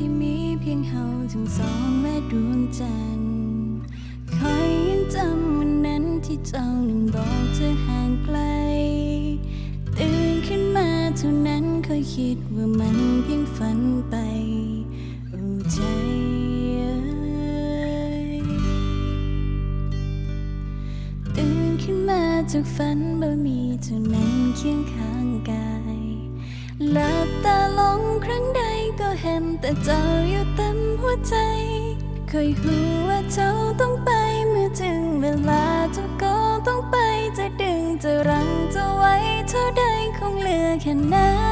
ที่มีเพียงเฮาทั้งสองและดวงจันทร์คอยยังจำวันนั้นที่เจ้านั้นบอกเธอห่างไกล ตื่นขึ้นมาเท่านั้นเคยคิดว่ามันเพียงฝันไปโอ้ใจเอ้ตื่นขึ้นมาจากฝันบ่มีเท่านั้นเคียงข้างกายหลับตาลงครั้งใด ก็เห็นแต่เจ้าอยู่เต็มหัวใจเคยหูว่าเจ้าต้องไปเมื่อถึงเวลาเจ้าก็ต้องไปจะดึงจะรั้งจะไว้เท่าใดคงเหลือแค่น้น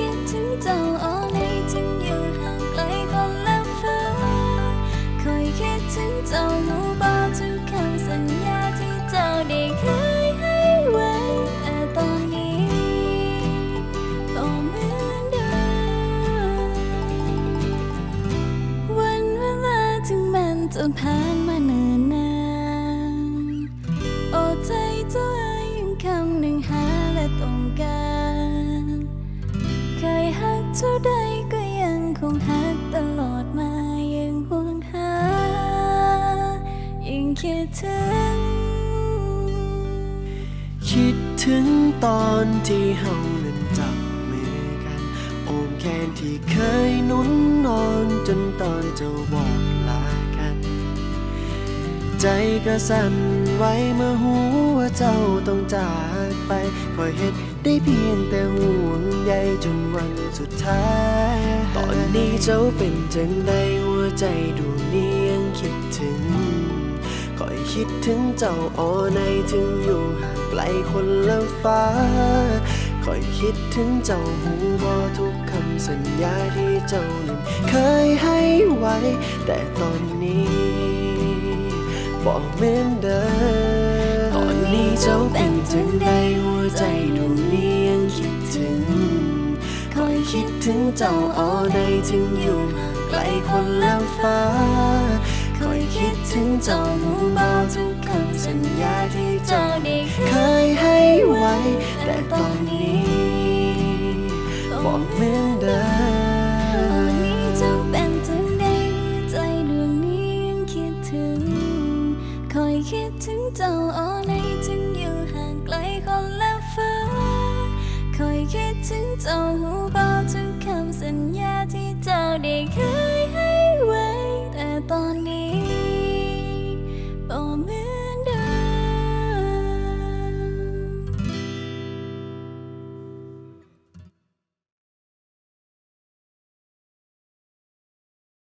คิดถึงเจ้าอ่อในจึงอยู่ห่างไกลคนละฟ้าคอยคิดถึงเจ้ารู้บอกทุกคำสัญญาที่เจ้าได้เคยให้ไว้แต่ตอนนี้ก็เหมือนเดิมวันเวลาถึงมันจะผ่านมาเนิ่นนาน เท่าใดก็ยังคงหักตลอดมายังห่วงหายังคิดถึง คิดถึงตอนที่เฮานั้นจับมือกันโอมแขนที่เคยนุ่นนอนจนตอนเจ้าบอกลากัน ใจก็สั่นไหวเมื่อหูว่าเจ้าต้องจากไปคอยเฮ็ด ได้เพียงแต่ห่วงใยจนวันสุดท้าย ตอนนี้เจ้าเป็นจังใดหัวใจดวงนี้ยังคิดถึงคอยคิดถึงเจ้าอ่อในถึงอยู่ห่างไกลคนละฟ้าคอยคิดถึงเจ้าหูบอทุกคำสัญญาที่เจ้านั้นเคยให้ไว้ แต่ตอนนี้บอกเหมือนเดิม นี้เจ้าเป็นถึงใดหัวใจดวงนี้ยังคิดถึงคอยคิดถึงเจ้าอ่อใดถึงอยู่ห่าไกลคนละฟ้าคอยคิดถึงเจ้าหูบอกทุกคำสัญญาที่เจ้าได้เคยให้ไว้ แต่ตอน คอยคิดถึงเจ้าโอในถึงอยู่ห่างไกลคนละฟ้าคอยคิดถึงเจ้าหูเบาทุกคำสัญญาที่เจ้าได้คืน